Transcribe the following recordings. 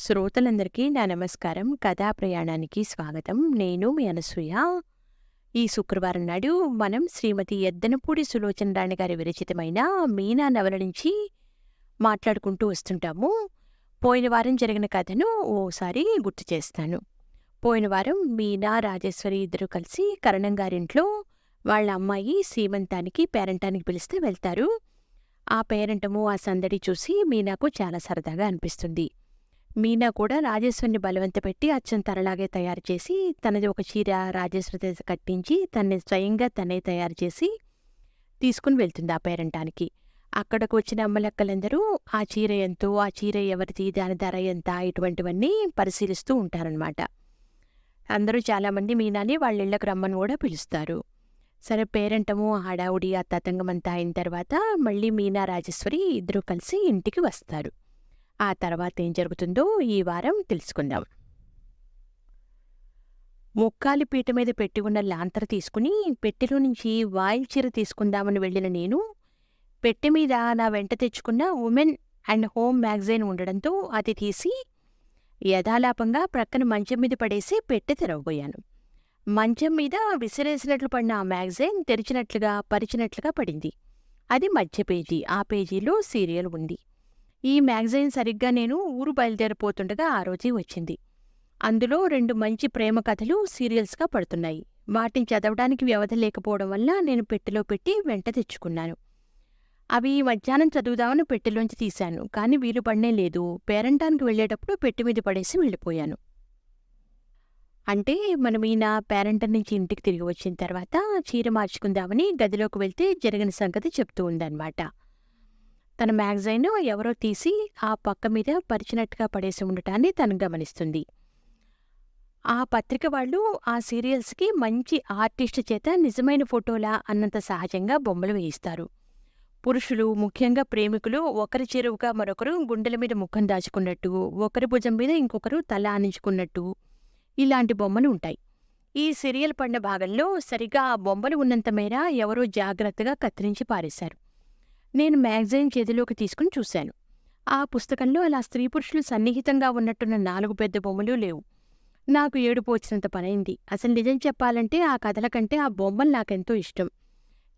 శ్రోతలందరికీ నా నమస్కారం. కథా ప్రయాణానికి స్వాగతం. నేను మీ అనసూయ. ఈ శుక్రవారం నాడు మనం శ్రీమతి ఎద్దనపూడి సులోచన రాణి గారి విరచితమైన మీనా నవల నుంచి మాట్లాడుకుంటూ వస్తుంటాము. పోయిన వారం జరిగిన కథను ఓసారి గుర్తు చేస్తాను. పోయిన వారం మీనా రాజేశ్వరి ఇద్దరు కలిసి కరణం గారింట్లో వాళ్ళ అమ్మాయి సీమంతానికి పేరంటానికి పిలిస్తే వెళ్తారు. ఆ పేరంటము ఆ సందడి చూసి మీనాకు చాలా సరదాగా అనిపిస్తుంది. మీనా కూడా రాజేశ్వరిని బలవంత పెట్టి అచ్చం తనలాగే తయారు చేసి తనది ఒక చీర రాజేశ్వరి చేత కట్టించి తన్ని స్వయంగా తనే తయారు చేసి తీసుకుని వెళ్తుంది ఆ పేరంటానికి. అక్కడకు వచ్చిన అమ్మలక్కలందరూ ఆ చీర ఎంతో ఆ చీర ఎవరిది దాని ధర ఎంత ఇటువంటివన్నీ పరిశీలిస్తూ ఉంటారనమాట అందరూ చాలామంది మీనాని వాళ్ళ ఇళ్ళకు రమ్మని కూడా పిలుస్తారు. సరే పేరంటము హడావుడి ఆ తతంగమంతా అయిన తర్వాత మళ్ళీ మీనా రాజేశ్వరి ఇద్దరూ కలిసి ఇంటికి వస్తారు. ఆ తర్వాత ఏం జరుగుతుందో ఈ వారం తెలుసుకుందాం. ముక్కాలి పీట మీద పెట్టి ఉన్న లాంతర తీసుకుని పెట్టెలో నుంచి వాయిల్ చీర తీసుకుందామని వెళ్ళిన నేను పెట్టె మీద నా వెంట తెచ్చుకున్న ఉమెన్ అండ్ హోమ్ మ్యాగజైన్ ఉండడంతో అది తీసి యథాలాపంగా ప్రక్కన మంచం మీద పడేసి పెట్టె తెరవబోయాను. మంచం మీద విసిరేసినట్లు పడిన ఆ మ్యాగజైన్ తెరిచినట్లుగా పరిచినట్లుగా పడింది. అది మధ్య పేజీ ఆ పేజీలో సీరియల్ ఉంది. ఈ మ్యాగజైన్ సరిగ్గా నేను ఊరు బయలుదేరిపోతుండగా ఆ రోజే వచ్చింది. అందులో రెండు మంచి ప్రేమ కథలు సీరియల్స్గా పడుతున్నాయి. వాటిని చదవడానికి వ్యవధి లేకపోవడం వల్ల నేను పెట్టెలో పెట్టి వెంట తెచ్చుకున్నాను. అవి మధ్యాహ్నం చదువుదామని పెట్టెలోంచి తీశాను. కానీ వీలు పడనే లేదు. పేరంటానికి వెళ్ళేటప్పుడు పెట్టె మీద పడేసి వెళ్ళిపోయాను. అంటే మనం ఈయన పేరెంటర్ నుంచి ఇంటికి తిరిగి వచ్చిన తర్వాత చీర మార్చుకుందామని గదిలోకి వెళ్తే జరిగిన సంగతి చెప్తూ ఉందన్నమాట. తన మ్యాగజైన్ ఎవరో తీసి ఆ పక్క మీద పరిచినట్టుగా పడేసి ఉండటాన్ని తను గమనిస్తుంది. ఆ పత్రిక వాళ్ళు ఆ సీరియల్స్కి మంచి ఆర్టిస్ట్ చేత నిజమైన ఫోటోలా అన్నంత సహజంగా బొమ్మలు వేయిస్తారు. పురుషులు ముఖ్యంగా ప్రేమికులు ఒకరి చెరువుగా మరొకరు గుండెల మీద ముఖం దాచుకున్నట్టు ఒకరి భుజం మీద ఇంకొకరు తల ఆనించుకున్నట్టు ఇలాంటి బొమ్మలు ఉంటాయి. ఈ సీరియల్ పడిన భాగంలో సరిగా ఆ బొమ్మలు ఉన్నంత మేర ఎవరో జాగ్రత్తగా కత్తిరించి పారేశారు. నేను మ్యాగజైన్ చేతిలోకి తీసుకుని చూశాను. ఆ పుస్తకంలో అలా స్త్రీ పురుషులు సన్నిహితంగా ఉన్నట్టున్న నాలుగు పెద్ద బొమ్మలు లేవు. నాకు ఏడుపు వచ్చినంత పనైంది. అసలు నిజం చెప్పాలంటే ఆ కథల కంటే ఆ బొమ్మలు నాకెంతో ఇష్టం.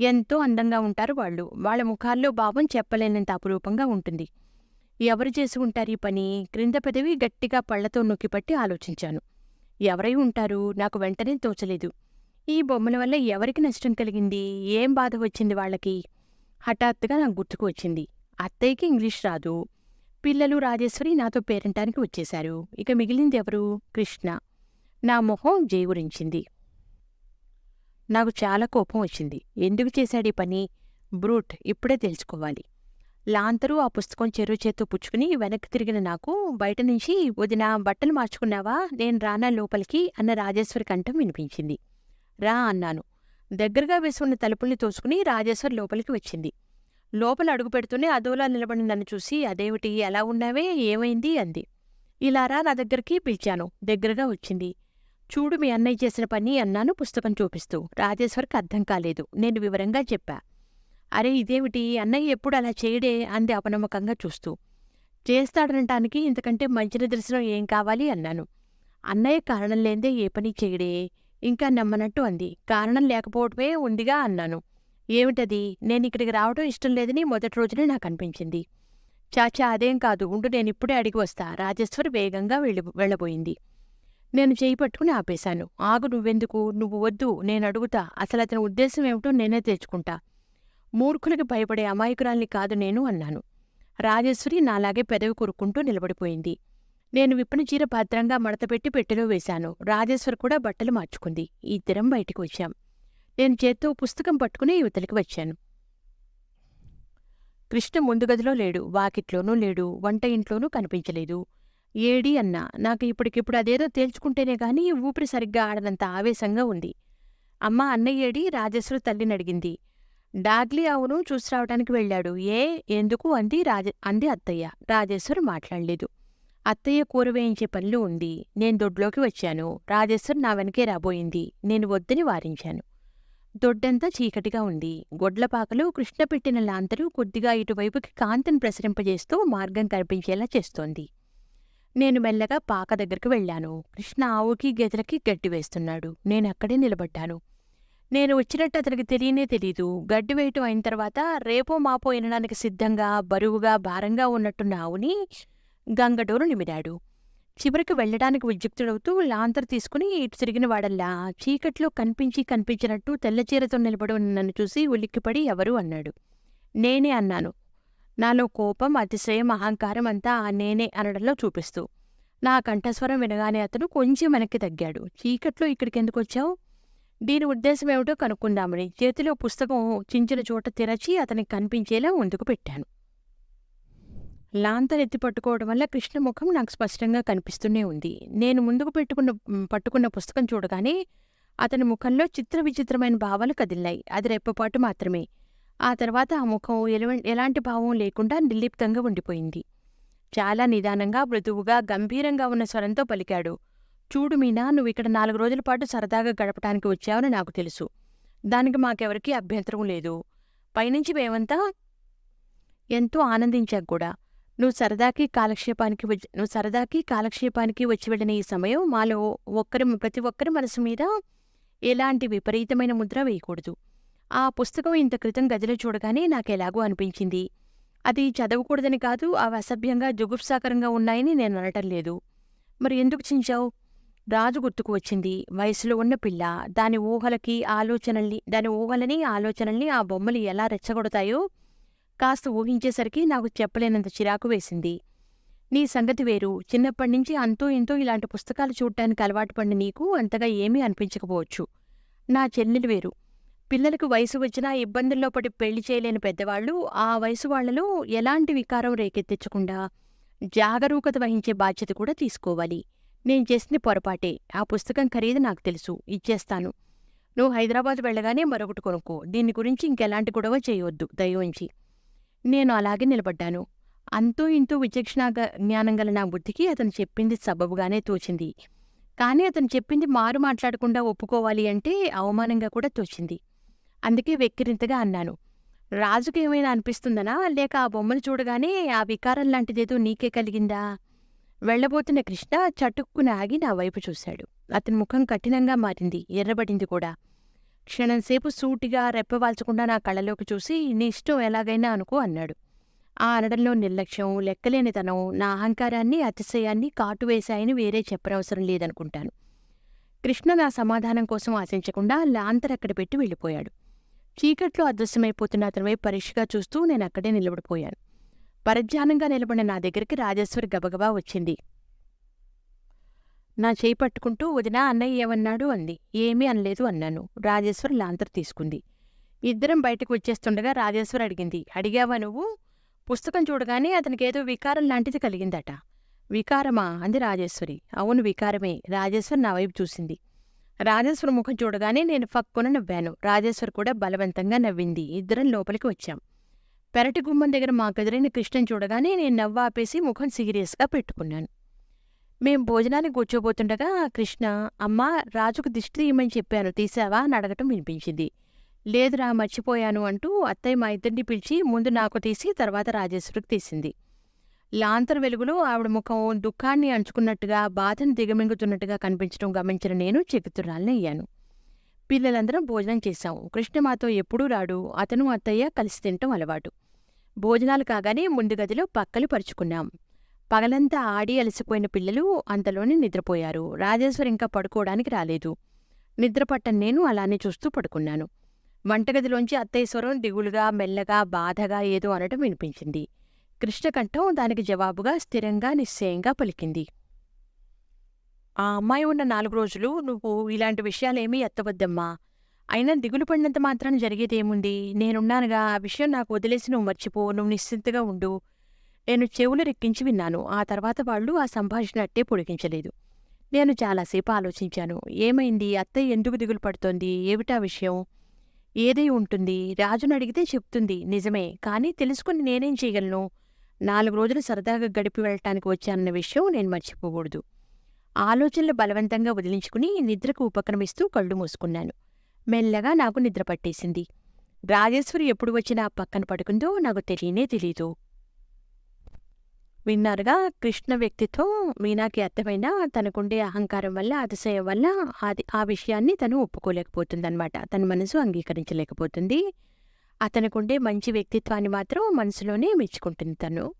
ఎంతో అందంగా ఉంటారు వాళ్ళు. వాళ్ళ ముఖాల్లో భావం చెప్పలేనంత అపురూపంగా ఉంటుంది. ఎవరు చేసి ఉంటారు ఈ పని? క్రింద పెదవి గట్టిగా పళ్ళతో నొక్కిపట్టి ఆలోచించాను. ఎవరై ఉంటారు? నాకు వెంటనే తోచలేదు. ఈ బొమ్మల వల్ల ఎవరికి నష్టం కలిగింది? ఏం బాధ వచ్చింది వాళ్ళకి? హఠాత్తుగా నాకు గుర్తుకు వచ్చింది. అత్తయ్యకి ఇంగ్లీష్ రాదు. పిల్లలు రాజేశ్వరి నాతో పేరంటానికి వచ్చేశారు. ఇక మిగిలింది ఎవరు? కృష్ణ. నా మొహం జేవురించింది నాకు చాలా కోపం వచ్చింది. ఎందుకు చేశాడు ఈ పని? బ్రూట్ ఇప్పుడే తెలుసుకోవాలి. లాంతరు ఆ పుస్తకం చెరువు చేత్తో పుచ్చుకుని వెనక్కి తిరిగిన నాకు బయట నుంచి వదిన బట్టలు మార్చుకున్నావా? నేను రానా లోపలికి అన్న రాజేశ్వరి కంఠం వినిపించింది. రా అన్నాను. దగ్గరగా వేసుకున్న తలుపుల్ని తోసుకుని రాజేశ్వర్ లోపలికి వచ్చింది. లోపల అడుగు పెడుతూనే అదోలా నిలబడి నన్ను చూసి అదేమిటి? ఎలా ఉన్నావే? ఏమైంది? అంది. ఇలారా నా దగ్గరికి పిలిచాను. దగ్గరగా వచ్చింది. చూడు మీ అన్నయ్య చేసిన పని అన్నాను పుస్తకం చూపిస్తూ. రాజేశ్వర్కి అర్థం కాలేదు. నేను వివరంగా చెప్పా. అరే ఇదేమిటి? అన్నయ్య ఎప్పుడు అలా చేయడే? అంది అపనమ్మకంగా చూస్తూ. చేస్తాడనటానికి ఇంతకంటే మంచి నిదర్శనం ఏం కావాలి? అన్నాను. అన్నయ్య కారణం లేదే ఏ పని చేయడే? ఇంకా నమ్మనట్టు అంది. కారణం లేకపోవటమే ఉందిగా అన్నాను. ఏమిటది? నేను ఇక్కడికి రావడం ఇష్టం లేదని మొదటి రోజునే నాకు అనిపించింది. చాచా అదేం కాదు. ఉండు నేను ఇప్పుడే అడిగి వస్తా. రాజేశ్వరి వేగంగా వెళ్ళి వెళ్ళబోయింది. నేను చేయి పట్టుకుని ఆపేశాను. ఆగు నువ్వెందుకు? నువ్వు వద్దు నేను అడుగుతా. అసలు అతని ఉద్దేశం ఏమిటో నేనే తెచ్చుకుంటా. మూర్ఖులకి భయపడే అమాయకురాల్ని కాదు నేను అన్నాను. రాజేశ్వరి నాలాగే పెదవి కొరుక్కుంటూ నిలబడిపోయింది. నేను విప్పని చీర భద్రంగా మడతపెట్టి పెట్టెలో వేశాను. రాజేశ్వర్ కూడా బట్టలు మార్చుకుంది. ఇద్దరం బయటికి వచ్చాం. నేను చేత్తో పుస్తకం పట్టుకుని యువతలకి వచ్చాను. కృష్ణ ముందు గదిలో లేడు. వాకిట్లోనూ లేడు. వంట ఇంట్లోనూ కనిపించలేదు. ఏడి అన్నా నాకు ఇప్పటికిప్పుడు అదేదో తేల్చుకుంటేనే గాని ఊపిరి సరిగ్గా ఆడనంత ఆవేశంగా ఉంది. అమ్మ అన్నయ్యేడి రాజేశ్వరు తల్లిని అడిగింది. డాగ్లీ అవును చూసి రావడానికి వెళ్ళాడు. ఏ ఎందుకు? అంది రాజ అంది అత్తయ్య. రాజేశ్వర్ మాట్లాడలేదు. అత్తయ్య కూర వేయించే పనిలో ఉంది నేను దొడ్లోకి వచ్చాను. రాజేశ్వర్ నా వెనకే రాబోయింది. నేను వద్దని వారించాను. దొడ్డంతా చీకటిగా ఉంది. గొడ్లపాకలు కృష్ణ పెట్టిన లాంతరు కొద్దిగా ఇటువైపుకి కాంతిని ప్రసరింపజేస్తూ మార్గం కనిపించేలా చేస్తోంది. నేను మెల్లగా పాక దగ్గరికి వెళ్ళాను. కృష్ణ ఆవుకి గెదలకి గడ్డి వేస్తున్నాడు. నేను అక్కడే నిలబడ్డాను. నేను వచ్చినట్టు అతనికి తెలియనే తెలీదు. గడ్డి వేయటం అయిన తర్వాత రేపో మాపో వినడానికి సిద్ధంగా బరువుగా భారంగా ఉన్నట్టున్న ఆవుని గంగడోరు నిమిరాడు. చివరికి వెళ్ళడానికి ఉద్యుక్తుడవుతూ లాంతర్ తీసుకుని ఇటు తిరిగిన వాడల్లా చీకట్లో కనిపించి కనిపించినట్టు తెల్లచీరతో నిలబడి ఉన్న నన్ను చూసి ఉలిక్కిపడి ఎవరు అన్నాడు. నేనే అన్నాను. నాలో కోపం అతిశయం అహంకారం అంతా ఆ నేనే అనడంలో చూపిస్తూ. నా కంఠస్వరం వినగానే అతను కొంచెం వెనక్కి తగ్గాడు. చీకట్లో ఇక్కడికి ఎందుకు వచ్చావు? దీని ఉద్దేశం ఏమిటో కనుక్కుందామని చేతిలో పుస్తకం చించిన చోట తెరచి అతనికి కనిపించేలా ముందుకు పెట్టాను. లాంతర్ ఎత్తి పట్టుకోవడం వల్ల కృష్ణ ముఖం నాకు స్పష్టంగా కనిపిస్తూనే ఉంది. నేను ముందుకు పెట్టుకున్న పట్టుకున్న పుస్తకం చూడగానే అతని ముఖంలో చిత్ర విచిత్రమైన భావాలు కదిలినాయి అది రెప్పపాటు మాత్రమే. ఆ తర్వాత ఆ ముఖం ఎలాంటి భావం లేకుండా నిర్లిప్తంగా ఉండిపోయింది. చాలా నిదానంగా మృదువుగా గంభీరంగా ఉన్న స్వరంతో పలికాడు. చూడు మీనా నువ్వు ఇక్కడ నాలుగు రోజుల పాటు సరదాగా గడపడానికి వచ్చావని నాకు తెలుసు. దానికి మాకెవరికీ అభ్యంతరం లేదు. పైనుంచి మేమంతా ఎంతో ఆనందించాం కూడా. నువ్వు సరదాకి కాలక్షేపానికి వచ్చి నువ్వు సరదాకి కాలక్షేపానికి వచ్చి వెళ్ళిన ఈ సమయం మాలో ఒక్కరి ప్రతి ఒక్కరి మనసు మీద ఎలాంటి విపరీతమైన ముద్ర వేయకూడదు. ఆ పుస్తకం ఇంత క్రితం గదిలో చూడగానే నాకెలాగో అనిపించింది. అది చదవకూడదని కాదు అవి అసభ్యంగా జుగుప్సాకరంగా ఉన్నాయని నేను అనటం లేదు. మరి ఎందుకు చించావు? రాజు గుర్తుకు వచ్చింది. వయసులో ఉన్న పిల్ల దాని ఊహలకి ఆలోచనల్ని దాని ఊహలని ఆలోచనల్ని ఆ బొమ్మలు ఎలా రెచ్చగొడతాయో కాస్త ఊహించేసరికి నాకు చెప్పలేనంత చిరాకు వేసింది. నీ సంగతి వేరు. చిన్నప్పటినుంచి అంతో ఇంతో ఇలాంటి పుస్తకాలు చూడటానికి అలవాటు పడిన నీకు అంతగా ఏమీ అనిపించకపోవచ్చు. నా చెల్లెలు వేరు. పిల్లలకు వయసు వచ్చినా ఇబ్బందుల్లో పడి పెళ్ళి చేయలేని పెద్దవాళ్ళు ఆ వయసు వాళ్ళలో ఎలాంటి వికారం రేకెత్తించకుండా జాగరూకత వహించే బాధ్యత కూడా తీసుకోవాలి. నేను చేసిన పొరపాటే. ఆ పుస్తకం ఖరీదు నాకు తెలుసు. ఇచ్చేస్తాను. నువ్వు హైదరాబాద్ వెళ్ళగానే మరొకటి కొనుక్కో. దీని గురించి ఇంకెలాంటి గొడవ చేయొద్దు. దయవుంచి. నేను అలాగే నిలబడ్డాను. అంతో ఇంతో విచక్షణ జ్ఞానం గల నా బుద్ధికి అతను చెప్పింది సబబుగానే తోచింది. కానీ అతను చెప్పింది మారు మాట్లాడకుండా ఒప్పుకోవాలి అంటే అవమానంగా కూడా తోచింది. అందుకే వెక్కిరింతగా అన్నాను. రాజుకి ఏమైనా అనిపిస్తుందనా? లేక ఆ బొమ్మను చూడగానే ఆ వికారం లాంటిదేదో నీకే కలిగిందా? వెళ్ళబోతున్న కృష్ణ చటుక్కున ఆగి నా వైపు చూశాడు. అతని ముఖం కఠినంగా మారింది ఎర్రబడింది కూడా. క్షణంసేపు సూటిగా రెప్పవాల్చకుండా నా కళ్ళలోకి చూసి నీ ఇష్టం ఎలాగైనా అనుకో అన్నాడు. ఆ అనడంలో నిర్లక్ష్యం లెక్కలేనితనం నా అహంకారాన్ని అతిశయాన్ని కాటువేశాయని వేరే చెప్పనవసరం లేదనుకుంటాను. కృష్ణ నా సమాధానం కోసం ఆశించకుండా లాంతర్ అక్కడ పెట్టి వెళ్ళిపోయాడు. చీకట్లో అదృశ్యమైపోతున్న అతని వైపు పరీక్షగా చూస్తూ నేను అక్కడే నిలబడిపోయాను. పరధ్యానంగా నిలబడిన నా దగ్గరికి రాజేశ్వరి గబగబా వచ్చింది. నా చేయి పట్టుకుంటూ వదిన అన్నయ్య ఏమన్నాడు? అంది. ఏమీ అనలేదు అన్నాను. రాజేశ్వర్ లాంతర్ తీసుకుంది. ఇద్దరం బయటకు వచ్చేస్తుండగా రాజేశ్వర్ అడిగింది. అడిగావా నువ్వు? పుస్తకం చూడగానే అతనికి ఏదో వికారం లాంటిది కలిగిందట. వికారమా? అంది రాజేశ్వరి. అవును వికారమే. రాజేశ్వర్ నా వైపు చూసింది. రాజేశ్వర్ ముఖం చూడగానే నేను ఫక్కున నవ్వాను. రాజేశ్వర్ కూడా బలవంతంగా నవ్వింది. ఇద్దరం లోపలికి వచ్చాం. పెరటి గుమ్మం దగ్గర మా కదిరైన కృష్ణం చూడగానే నేను నవ్వాపేసి ముఖం సీరియస్గా పెట్టుకున్నాను. మేం భోజనానికి కూర్చోబోతుండగా కృష్ణ అమ్మా రాజుకు దిష్టి తీయమని చెప్పాను తీసావా అని అడగటం వినిపించింది. లేదురా మర్చిపోయాను అంటూ అత్తయ్య మా ఇద్దరిని పిలిచి ముందు నాకు తీసి తర్వాత రాజేశ్వరికి తీసింది. లాంతర్ వెలుగులో ఆవిడ ముఖం దుఃఖాన్ని అంచుకున్నట్టుగా బాధను దిగమింగుతున్నట్టుగా కనిపించడం గమనించిన నేను చెక్కుతురాలని అయ్యాను. పిల్లలందరం భోజనం చేశాం కృష్ణ మాతో ఎప్పుడూ రాడు. అతను అత్తయ్య కలిసి తినటం అలవాటు. భోజనాలు కాగానే ముందు గదిలో పక్కలు పరుచుకున్నాం. పగలంతా ఆడి అలసిపోయిన పిల్లలు అంతలోనే నిద్రపోయారు. రాజేశ్వర్ ఇంకా పడుకోవడానికి రాలేదు. నిద్రపట్టని నేను అలానే చూస్తూ పడుకున్నాను. వంటగదిలోంచి అత్తయ్య స్వరం దిగులుగా మెల్లగా బాధగా ఏదో అనటం వినిపించింది. కృష్ణకంఠం దానికి జవాబుగా స్థిరంగా నిశ్చయంగా పలికింది. ఆ అమ్మాయి ఉన్న నాలుగు రోజులు నువ్వు ఇలాంటి విషయాలేమీ ఎత్తవద్దమ్మా. అయినా దిగులు పడినంత మాత్రం జరిగేదేముంది? నేనున్నానుగా ఆ విషయం నాకు వదిలేసి నువ్వు మర్చిపో. నువ్వు నిశ్చింతగా ఉండు. నేను చెవులు రెక్కించి విన్నాను. ఆ తర్వాత వాళ్ళు ఆ సంభాషణ అట్టే పొడిగించలేదు. నేను చాలాసేపు ఆలోచించాను. ఏమైంది? అత్తయ్య ఎందుకు దిగులు పడుతోంది? ఏమిటా విషయం? ఏదై ఉంటుంది? రాజును అడిగితే చెప్తుంది. నిజమే. కానీ తెలుసుకుని నేనేం చేయగలను? నాలుగు రోజులు సరదాగా గడిపి వెళ్ళటానికి వచ్చానన్న విషయం నేను మర్చిపోకూడదు. ఆలోచనలు బలవంతంగా వదిలించుకుని నిద్రకు ఉపక్రమిస్తూ కళ్ళు మూసుకున్నాను. మెల్లగా నాకు నిద్ర పట్టేసింది. రాజేశ్వరి ఎప్పుడు వచ్చినా పక్కన పడుకుందో నాకు తెలియనే తెలీదు. విన్నారుగా? కృష్ణ వ్యక్తిత్వం మీనాకి అర్థమైనా తనకుండే అహంకారం వల్ల అతిశయం వల్ల అది ఆ విషయాన్ని తను ఒప్పుకోలేకపోతుందన్నమాట. తన మనసు అంగీకరించలేకపోతుంది. అతనుకుండే మంచి వ్యక్తిత్వాన్ని మాత్రం మనసులోనే మెచ్చుకుంటుంది తను.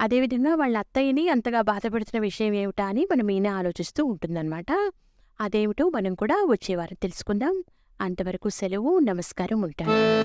అదేవిధంగా వాళ్ళ అత్తయ్యని అంతగా బాధపడుతున్న విషయం ఏమిటా అని మన మీనా ఆలోచిస్తూ ఉంటుందన్నమాట. అదేమిటో మనం కూడా వచ్చేవారం తెలుసుకుందాం. అంతవరకు సెలవు నమస్కారం ఉంటాను.